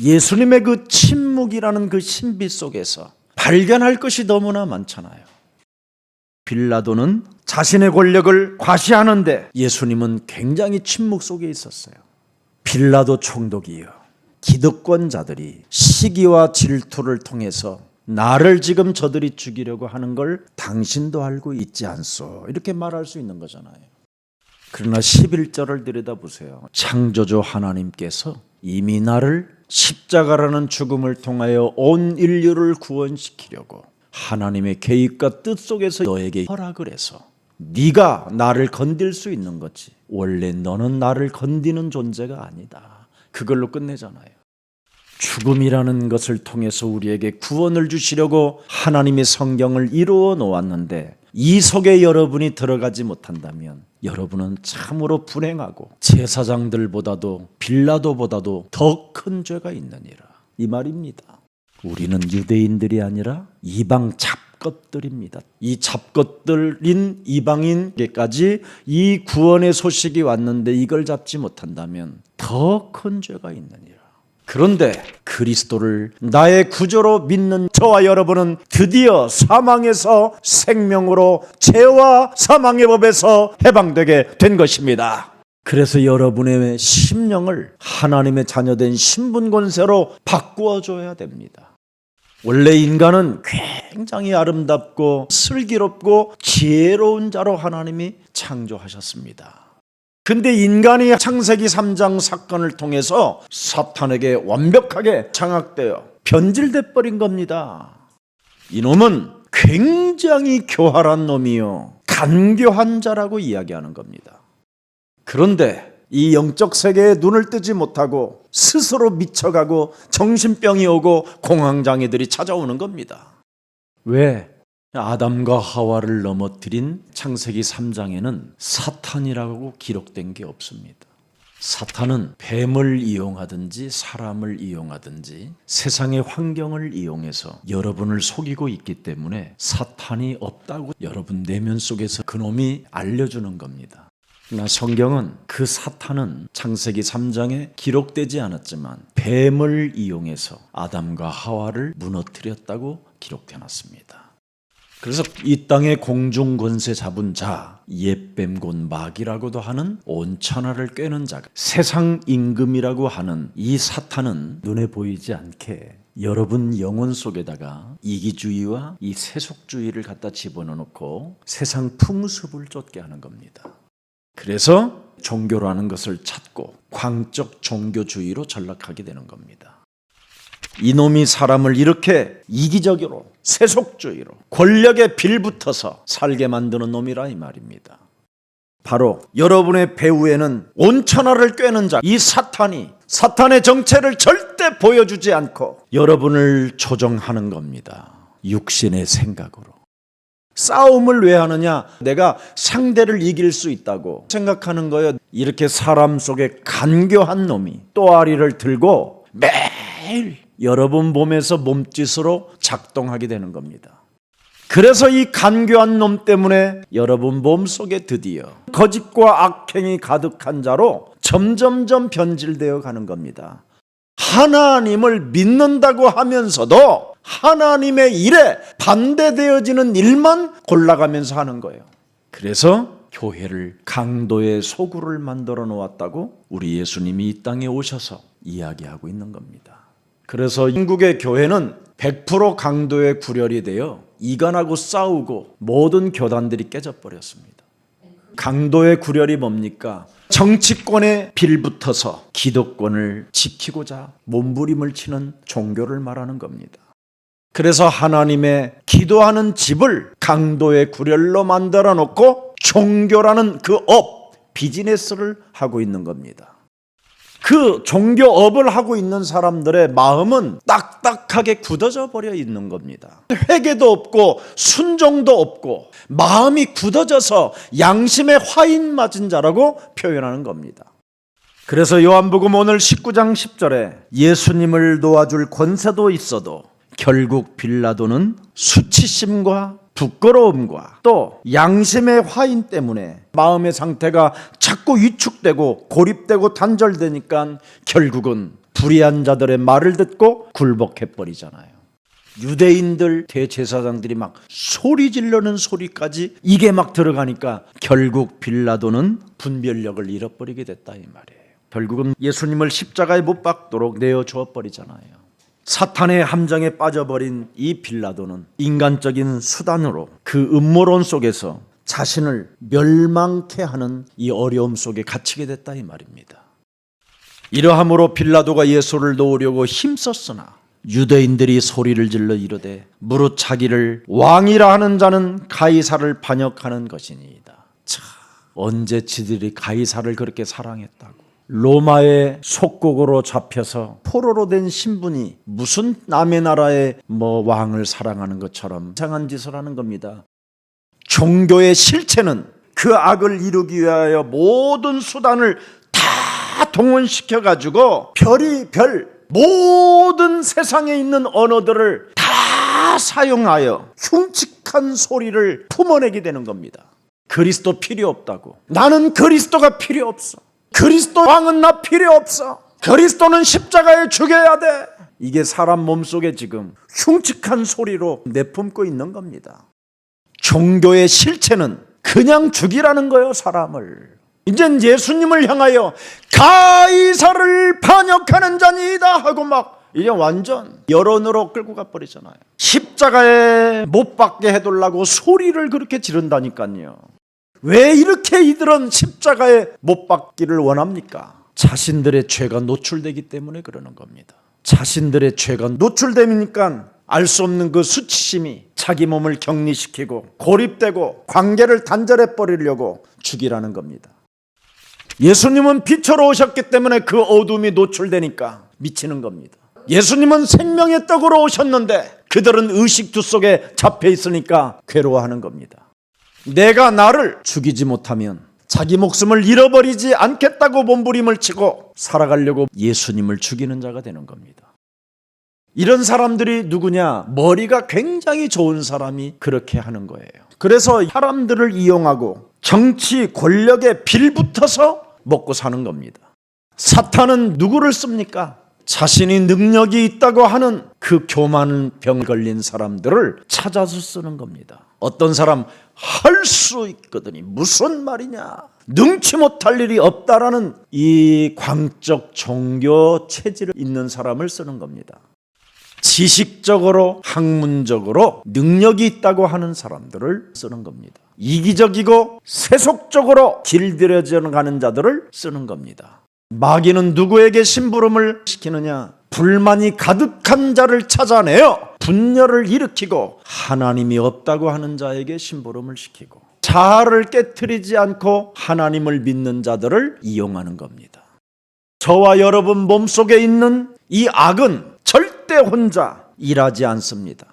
예수님의 그 침묵이라는 그 신비 속에서 발견할 것이 너무나 많잖아요. 빌라도는 자신의 권력을 과시하는데 예수님은 굉장히 침묵 속에 있었어요. 빌라도 총독이요. 기득권자들이 시기와 질투를 통해서 나를 지금 저들이 죽이려고 하는 걸 당신도 알고 있지 않소. 이렇게 말할 수 있는 거잖아요. 그러나 11절을 들여다보세요. 창조주 하나님께서 이미 나를 십자가라는 죽음을 통하여 온 인류를 구원시키려고 하나님의 계획과 뜻 속에서 너에게 허락을 해서 네가 나를 건들 수 있는 거지. 원래 너는 나를 건디는 존재가 아니다. 그걸로 끝내잖아요. 죽음이라는 것을 통해서 우리에게 구원을 주시려고 하나님의 성경을 이루어 놓았는데 이 속에 여러분이 들어가지 못한다면 여러분은 참으로 불행하고 제사장들보다도 빌라도보다도 더 큰 죄가 있느니라 이 말입니다. 우리는 유대인들이 아니라 이방 잡것들입니다. 이 잡것들인 이방인에게까지 이 구원의 소식이 왔는데 이걸 잡지 못한다면 더 큰 죄가 있느니라. 그런데 그리스도를 나의 구조로 믿는 저와 여러분은 드디어 사망에서 생명으로 죄와 사망의 법에서 해방되게 된 것입니다. 그래서 여러분의 심령을 하나님의 자녀된 신분 권세로 바꾸어 줘야 됩니다. 원래 인간은 굉장히 아름답고 슬기롭고 지혜로운 자로 하나님이 창조하셨습니다. 근데 인간이 창세기 3장 사건을 통해서 사탄에게 완벽하게 장악되어 변질돼 버린 겁니다. 이놈은 굉장히 교활한 놈이요. 간교한 자라고 이야기하는 겁니다. 그런데 이 영적 세계에 눈을 뜨지 못하고 스스로 미쳐가고 정신병이 오고 공황장애들이 찾아오는 겁니다. 왜? 아담과 하와를 넘어뜨린 창세기 3장에는 사탄이라고 기록된 게 없습니다. 사탄은 뱀을 이용하든지 사람을 이용하든지 세상의 환경을 이용해서 여러분을 속이고 있기 때문에 사탄이 없다고 여러분 내면 속에서 그놈이 알려주는 겁니다. 그러나 성경은 그 사탄은 창세기 3장에 기록되지 않았지만 뱀을 이용해서 아담과 하와를 무너뜨렸다고 기록되어 놨습니다. 그래서 이 땅의 공중 권세 잡은 자, 옛뱀 곧 마귀라고도 하는 온천하를 꿰는 자, 세상 임금이라고 하는 이 사탄은 눈에 보이지 않게 여러분 영혼 속에다가 이기주의와 이 세속주의를 갖다 집어넣고 세상 풍습을 쫓게 하는 겁니다. 그래서 종교라는 것을 찾고 광적 종교주의로 전락하게 되는 겁니다. 이놈이 사람을 이렇게 이기적으로 세속주의로 권력에 빌붙어서 살게 만드는 놈이라 이 말입니다. 바로 여러분의 배후에는 온천하를 꿰는 자, 이 사탄이 사탄의 정체를 절대 보여주지 않고 여러분을 조정하는 겁니다. 육신의 생각으로. 싸움을 왜 하느냐? 내가 상대를 이길 수 있다고 생각하는 거예요. 이렇게 사람 속에 간교한 놈이 또아리를 들고 매일 여러분 몸에서 몸짓으로 작동하게 되는 겁니다. 그래서 이 간교한 놈 때문에 여러분 몸 속에 드디어 거짓과 악행이 가득한 자로 점점점 변질되어 가는 겁니다. 하나님을 믿는다고 하면서도 하나님의 일에 반대되어지는 일만 골라가면서 하는 거예요. 그래서 교회를 강도의 소굴을 만들어 놓았다고 우리 예수님이 이 땅에 오셔서 이야기하고 있는 겁니다. 그래서 인국의 교회는 100% 강도의 구렬이 되어 이간하고 싸우고 모든 교단들이 깨져버렸습니다. 강도의 구렬이 뭡니까? 정치권에 빌붙어서 기득권을 지키고자 몸부림을 치는 종교를 말하는 겁니다. 그래서 하나님의 기도하는 집을 강도의 구렬로 만들어 놓고 종교라는 그 업, 비즈니스를 하고 있는 겁니다. 그 종교업을 하고 있는 사람들의 마음은 딱딱하게 굳어져 버려 있는 겁니다. 회개도 없고 순종도 없고 마음이 굳어져서 양심에 화인 맞은 자라고 표현하는 겁니다. 그래서 요한복음 오늘 19장 10절에 예수님을 도와줄 권세도 있어도 결국 빌라도는 수치심과 부끄러움과 또 양심의 화인 때문에 마음의 상태가 자꾸 위축되고 고립되고 단절되니까 결국은 불의한 자들의 말을 듣고 굴복해 버리잖아요. 유대인들 대제사장들이 막 소리 지르는 소리까지 이게 막 들어가니까 결국 빌라도는 분별력을 잃어버리게 됐다 이 말이에요. 결국은 예수님을 십자가에 못 박도록 내어 주어 버리잖아요. 사탄의 함정에 빠져버린 이 빌라도는 인간적인 수단으로 그 음모론 속에서 자신을 멸망케 하는 이 어려움 속에 갇히게 됐다 이 말입니다. 이러함으로 빌라도가 예수를 놓으려고 힘썼으나 유대인들이 소리를 질러 이르되 무릇 자기를 왕이라 하는 자는 가이사를 반역하는 것이니이다. 참 언제 지들이 가이사를 그렇게 사랑했다고 로마의 속국으로 잡혀서 포로로 된 신분이 무슨 남의 나라의 뭐 왕을 사랑하는 것처럼 이상한 짓을 하는 겁니다. 종교의 실체는 그 악을 이루기 위하여 모든 수단을 다 동원시켜 가지고 별이 별 모든 세상에 있는 언어들을 다 사용하여 흉측한 소리를 품어내게 되는 겁니다. 그리스도 필요 없다고. 나는 그리스도가 필요 없어. 그리스도 왕은 나 필요 없어. 그리스도는 십자가에 죽여야 돼. 이게 사람 몸속에 지금 흉측한 소리로 내뿜고 있는 겁니다. 종교의 실체는 그냥 죽이라는 거예요, 사람을. 이젠 예수님을 향하여 가이사를 반역하는 자니이다 하고 막 이제 완전 여론으로 끌고 가버리잖아요. 십자가에 못 박게 해둘라고 소리를 그렇게 지른다니까요. 왜 이렇게 이들은 십자가에 못 박기를 원합니까? 자신들의 죄가 노출되기 때문에 그러는 겁니다. 자신들의 죄가 노출되니까 알 수 없는 그 수치심이 자기 몸을 격리시키고 고립되고 관계를 단절해 버리려고 죽이라는 겁니다. 예수님은 빛으로 오셨기 때문에 그 어둠이 노출되니까 미치는 겁니다. 예수님은 생명의 떡으로 오셨는데 그들은 의식주 속에 잡혀 있으니까 괴로워하는 겁니다. 내가 나를 죽이지 못하면 자기 목숨을 잃어버리지 않겠다고 몸부림을 치고 살아가려고 예수님을 죽이는 자가 되는 겁니다. 이런 사람들이 누구냐? 머리가 굉장히 좋은 사람이 그렇게 하는 거예요. 그래서 사람들을 이용하고 정치 권력에 빌붙어서 먹고 사는 겁니다. 사탄은 누구를 씁니까? 자신이 능력이 있다고 하는 그 교만 병 걸린 사람들을 찾아서 쓰는 겁니다. 어떤 사람 할 수 있거든요. 무슨 말이냐? 능치 못할 일이 없다라는 이 광적 종교 체질을 있는 사람을 쓰는 겁니다. 지식적으로 학문적으로 능력이 있다고 하는 사람들을 쓰는 겁니다. 이기적이고 세속적으로 길들여져 가는 자들을 쓰는 겁니다. 마귀는 누구에게 심부름을 시키느냐? 불만이 가득한 자를 찾아내어 분열을 일으키고 하나님이 없다고 하는 자에게 심부름을 시키고 자아를 깨뜨리지 않고 하나님을 믿는 자들을 이용하는 겁니다. 저와 여러분 몸속에 있는 이 악은 절대 혼자 일하지 않습니다.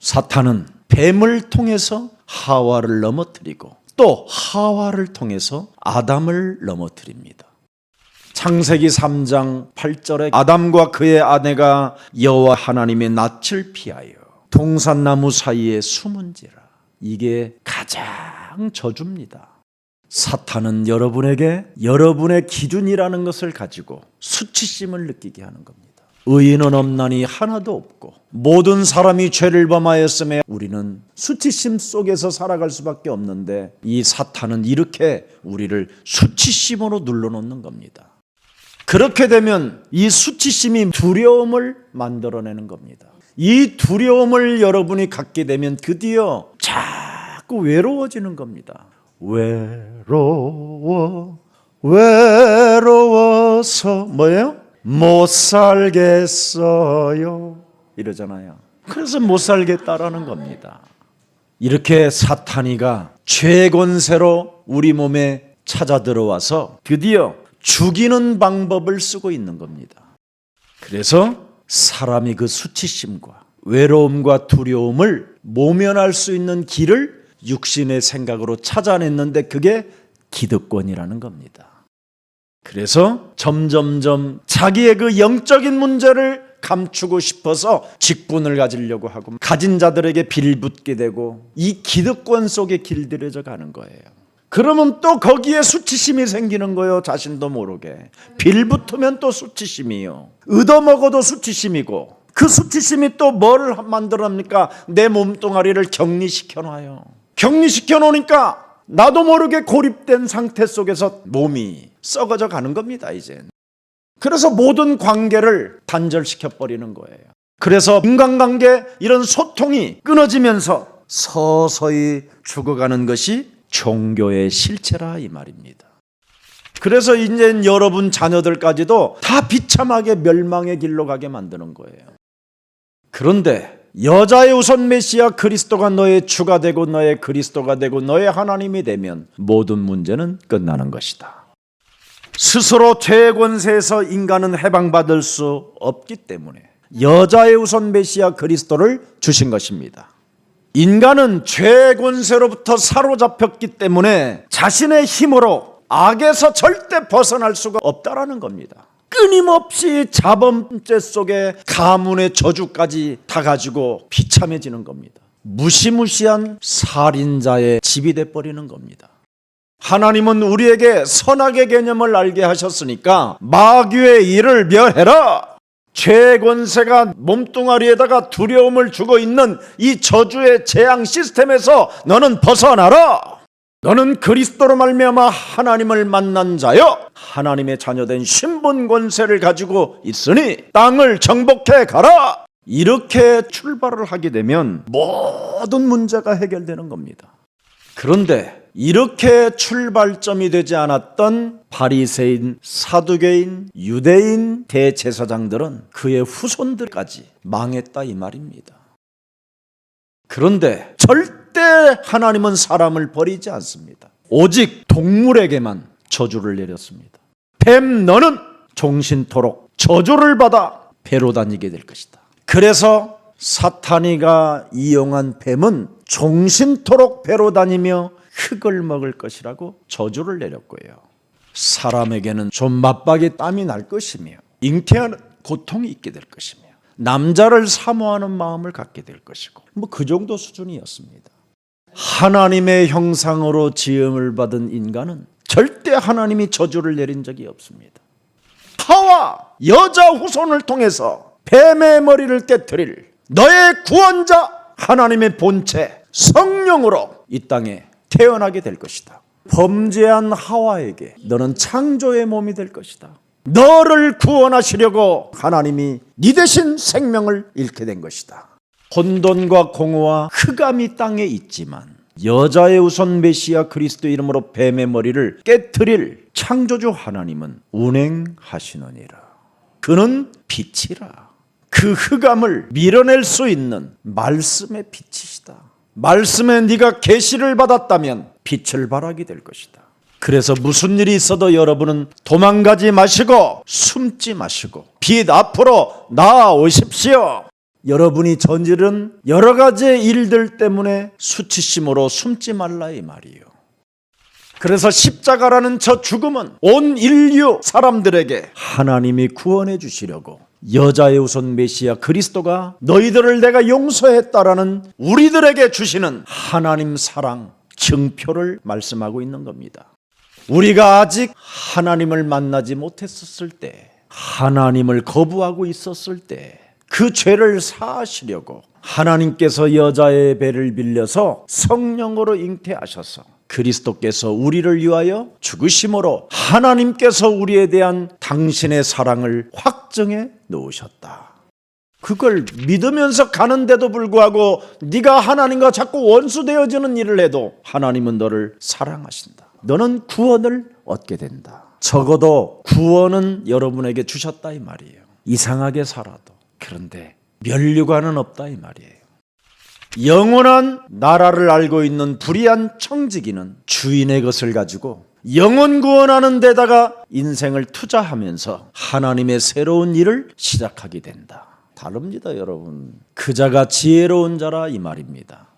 사탄은 뱀을 통해서 하와를 넘어뜨리고 또 하와를 통해서 아담을 넘어뜨립니다. 창세기 3장 8절에 아담과 그의 아내가 여호와 하나님의 낯을 피하여 동산나무 사이에 숨은지라 이게 가장 저주입니다. 사탄은 여러분에게 여러분의 기준이라는 것을 가지고 수치심을 느끼게 하는 겁니다. 의인은 없나니 하나도 없고 모든 사람이 죄를 범하였음에 우리는 수치심 속에서 살아갈 수밖에 없는데 이 사탄은 이렇게 우리를 수치심으로 눌러놓는 겁니다. 그렇게 되면 이 수치심이 두려움을 만들어내는 겁니다. 이 두려움을 여러분이 갖게 되면 드디어 자꾸 외로워지는 겁니다. 외로워, 외로워서 뭐예요? 못 살겠어요. 이러잖아요. 그래서 못 살겠다라는 겁니다. 이렇게 사탄이가 죄권세로 우리 몸에 찾아 들어와서 드디어 죽이는 방법을 쓰고 있는 겁니다. 그래서 사람이 그 수치심과 외로움과 두려움을 모면할 수 있는 길을 육신의 생각으로 찾아냈는데 그게 기득권이라는 겁니다. 그래서 점점점 자기의 그 영적인 문제를 감추고 싶어서 직분을 가지려고 하고 가진 자들에게 빌붙게 되고 이 기득권 속에 길들여져 가는 거예요. 그러면 또 거기에 수치심이 생기는 거예요. 자신도 모르게. 빌 붙으면 또 수치심이요. 얻어먹어도 수치심이고 그 수치심이 또 뭘 만들어냅니까? 내 몸뚱아리를 격리시켜 놔요. 격리시켜 놓으니까 나도 모르게 고립된 상태 속에서 몸이 썩어져 가는 겁니다, 이젠. 그래서 모든 관계를 단절시켜 버리는 거예요. 그래서 인간관계 이런 소통이 끊어지면서 서서히 죽어가는 것이 종교의 실체라 이 말입니다. 그래서 이제 여러분 자녀들까지도 다 비참하게 멸망의 길로 가게 만드는 거예요. 그런데 여자의 우선 메시아 그리스도가 너의 주가 되고 너의 그리스도가 되고 너의 하나님이 되면 모든 문제는 끝나는 것이다. 스스로 죄의 권세에서 인간은 해방받을 수 없기 때문에 여자의 우선 메시아 그리스도를 주신 것입니다. 인간은 죄의 권세로부터 사로잡혔기 때문에 자신의 힘으로 악에서 절대 벗어날 수가 없다라는 겁니다. 끊임없이 자범죄 속에 가문의 저주까지 다 가지고 비참해지는 겁니다. 무시무시한 살인자의 집이 돼 버리는 겁니다. 하나님은 우리에게 선악의 개념을 알게 하셨으니까 마귀의 일을 멸해라. 죄의 권세가 몸뚱아리에다가 두려움을 주고 있는 이 저주의 재앙 시스템에서 너는 벗어나라. 너는 그리스도로 말미암아 하나님을 만난 자여 하나님의 자녀된 신분 권세를 가지고 있으니 땅을 정복해 가라. 이렇게 출발을 하게 되면 모든 문제가 해결되는 겁니다. 그런데 이렇게 출발점이 되지 않았던 바리새인, 사두개인, 유대인 대제사장들은 그의 후손들까지 망했다 이 말입니다. 그런데 절대 하나님은 사람을 버리지 않습니다. 오직 동물에게만 저주를 내렸습니다. 뱀 너는 종신토록 저주를 받아 배로 다니게 될 것이다. 그래서 사탄이가 이용한 뱀은 종신토록 배로 다니며 흙을 먹을 것이라고 저주를 내렸고요. 사람에게는 좀 맞박에 땀이 날 것이며 잉태하는 고통이 있게 될 것이며 남자를 사모하는 마음을 갖게 될 것이고 뭐 그 정도 수준이었습니다. 하나님의 형상으로 지음을 받은 인간은 절대 하나님이 저주를 내린 적이 없습니다. 하와 여자 후손을 통해서 뱀의 머리를 깨뜨릴 너의 구원자 하나님의 본체 성령으로 이 땅에 태어나게 될 것이다. 범죄한 하와에게 너는 창조의 몸이 될 것이다. 너를 구원하시려고 하나님이 네 대신 생명을 잃게 된 것이다. 혼돈과 공허와 흑암이 땅에 있지만 여자의 우선 메시아 그리스도 이름으로 뱀의 머리를 깨뜨릴 창조주 하나님은 운행하시느니라. 그는 빛이라. 그 흑암을 밀어낼 수 있는 말씀의 빛이시다. 말씀에 네가 계시를 받았다면 빛을 발하게 될 것이다. 그래서 무슨 일이 있어도 여러분은 도망가지 마시고 숨지 마시고 빛 앞으로 나아오십시오. 여러분이 전질은 여러 가지 일들 때문에 수치심으로 숨지 말라 이 말이요. 그래서 십자가라는 저 죽음은 온 인류 사람들에게 하나님이 구원해 주시려고 여자의 우선 메시아 그리스도가 너희들을 내가 용서했다라는 우리들에게 주시는 하나님 사랑 증표를 말씀하고 있는 겁니다. 우리가 아직 하나님을 만나지 못했었을 때, 하나님을 거부하고 있었을 때, 그 죄를 사하시려고 하나님께서 여자의 배를 빌려서 성령으로 잉태하셔서 그리스도께서 우리를 위하여 죽으심으로 하나님께서 우리에 대한 당신의 사랑을 확정해 놓으셨다. 그걸 믿으면서 가는데도 불구하고 네가 하나님과 자꾸 원수 되어지는 일을 해도 하나님은 너를 사랑하신다. 너는 구원을 얻게 된다. 적어도 구원은 여러분에게 주셨다 이 말이에요. 이상하게 살아도. 그런데 면류관은 없다 이 말이에요. 영원한 나라를 알고 있는 불의한 청지기는 주인의 것을 가지고 영원 구원하는 데다가 인생을 투자하면서 하나님의 새로운 일을 시작하게 된다. 다릅니다, 여러분. 그자가 지혜로운 자라 이 말입니다.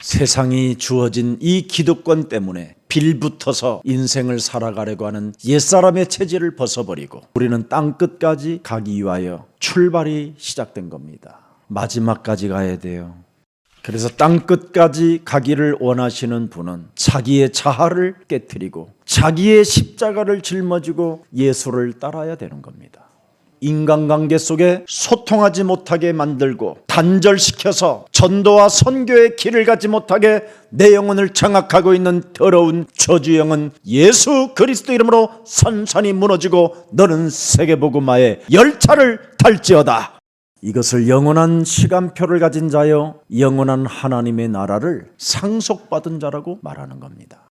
세상이 주어진 이 기득권 때문에 빌붙어서 인생을 살아가려고 하는 옛사람의 체질을 벗어버리고 우리는 땅 끝까지 가기 위하여 출발이 시작된 겁니다. 마지막까지 가야 돼요. 그래서 땅 끝까지 가기를 원하시는 분은 자기의 자아를 깨뜨리고 자기의 십자가를 짊어지고 예수를 따라야 되는 겁니다. 인간관계 속에 소통하지 못하게 만들고 단절시켜서 전도와 선교의 길을 가지 못하게 내 영혼을 장악하고 있는 더러운 저주영은 예수 그리스도 이름으로 선선히 무너지고 너는 세계복음화의 열차를 탈지어다. 이것을 영원한 시간표를 가진 자여 영원한 하나님의 나라를 상속받은 자라고 말하는 겁니다.